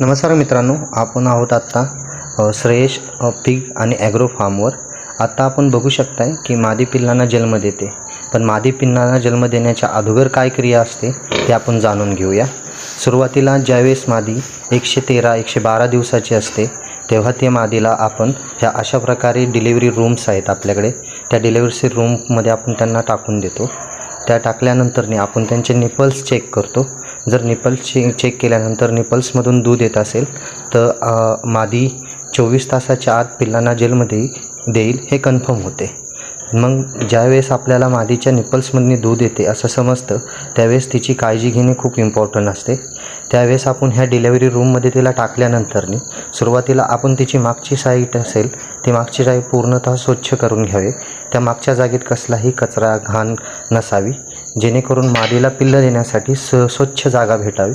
नमस्कार मित्रांनो आपण आहोत आत्ता श्रेयश पिग आणि ॲग्रो फार्मवर. आत्ता आपण बघू शकताय की मादी पिल्लांना जन्म देते. पण मादी पिल्लांना जन्म देण्याच्या अगोदर काय क्रिया असते ते आपण जाणून घेऊया. सुरुवातीला ज्यावेळेस मादी एकशे तेरा एकशे बारा दिवसाची असते तेव्हा ते मादीला आपण ह्या अशा प्रकारे डिलिव्हरी रूम्स आहेत आपल्याकडे. त्या डिलिव्हरी रूममध्ये आपण त्यांना टाकून देतो. त्या टाकल्यानंतरने आपण त्यांचे निपल्स चेक करतो. जर निपल्स चे चेक केल्यानंतर निपल्समधून दूध येत असेल तर मादी चोवीस तासाच्या आत पिल्लांना जेलमध्ये देईल हे कन्फर्म होते. मग ज्यावेळेस आपल्याला मादीच्या निप्पल्समधनी दूध येते असं समजतं त्यावेळेस तिची काळजी घेणे खूप इम्पॉर्टंट असते. त्यावेळेस आपण ह्या डिलेवरी रूममध्ये तिला टाकल्यानंतरनी सुरुवातीला आपण तिची मागची साईट असेल ती मागची साईट पूर्णतः स्वच्छ करून घ्यावे. त्या मागच्या जागेत कसलाही कचरा घाण नसावी. जेणेकरून मादीला पिल्लं देण्यासाठी स स्वच्छ जागा भेटावी.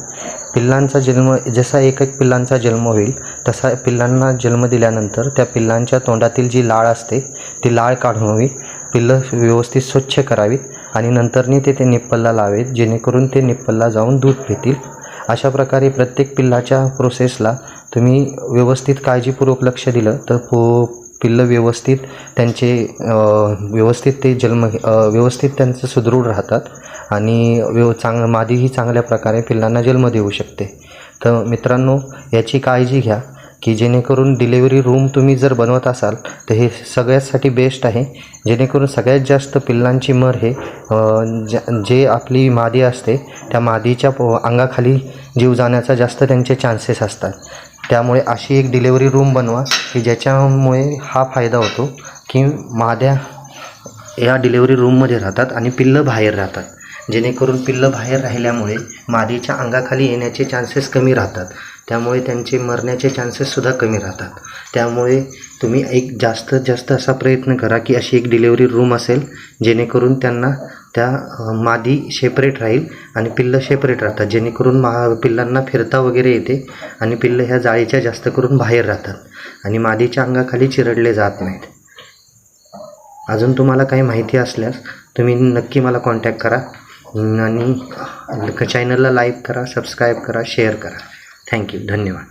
पिल्लांचा जन्म जसा एक एक पिल्लांचा जन्म होईल तसा पिल्लांना जन्म दिल्यानंतर त्या पिल्लांच्या तोंडातील जी लाळ असते ती लाळ काढून हवी. पिल्लं व्यवस्थित स्वच्छ करावीत आणि नंतरनी ते ते निप्पलला लावेत जेणेकरून ते निप्पलला जाऊन दूध पितील. अशा प्रकारे प्रत्येक पिल्लाच्या प्रोसेसला तुम्ही व्यवस्थित काळजीपूर्वक लक्ष दिलं तर पो पिल्लं व्यवस्थित त्यांचे व्यवस्थित ते जन्म व्यवस्थित त्यांचं सुदृढ राहतात आणि व्यव चांग मादीही चांगल्या प्रकारे पिल्लांना जन्म देऊ शकते. तर मित्रांनो याची काळजी घ्या की जेणेकरून डिलेवरी रूम तुम्ही जर बनवत असाल तर हे सगळ्यासाठी बेस्ट आहे. जेणेकरून सगळ्यात जास्त पिल्लांची मर हे ज- जे आपली मादी असते त्या मादीच्या अंगाखाली जीव जाण्याचा जास्त त्यांचे चान्सेस असतात. त्यामुळे अशी एक डिलेवरी रूम बनवा की ज्याच्यामुळे हा फायदा होतो की माद्या या डिलेवरी रूममध्ये राहतात आणि पिल्लं बाहेर राहतात. जेणेकरून पिल्लं बाहेर राहिल्यामुळे मादीच्या अंगाखाली येण्याचे चान्सेस कमी राहतात. त्यामुळे त्यांचे मरण्याचे चान्सेससुद्धा कमी राहतात. त्यामुळे तुम्ही एक जास्तीत जास्त असा प्रयत्न करा की अशी एक डिलेवरी रूम असेल जेणेकरून त्यांना त्या मादी सेपरेट राहील आणि पिल्लं सेपरेट राहतात. जेणेकरून मा पिल्लांना फिरता वगैरे येते आणि पिल्लं ह्या जाळीच्या जास्त करून बाहेर राहतात आणि मादीच्या अंगाखाली चिरडले जात नाहीत. अजून तुम्हाला काही माहिती असल्यास तुम्ही नक्की मला कॉन्टॅक्ट करा आणि चॅनलला लाईक करा सबस्क्राईब करा शेअर करा. थँक्यू धन्यवाद.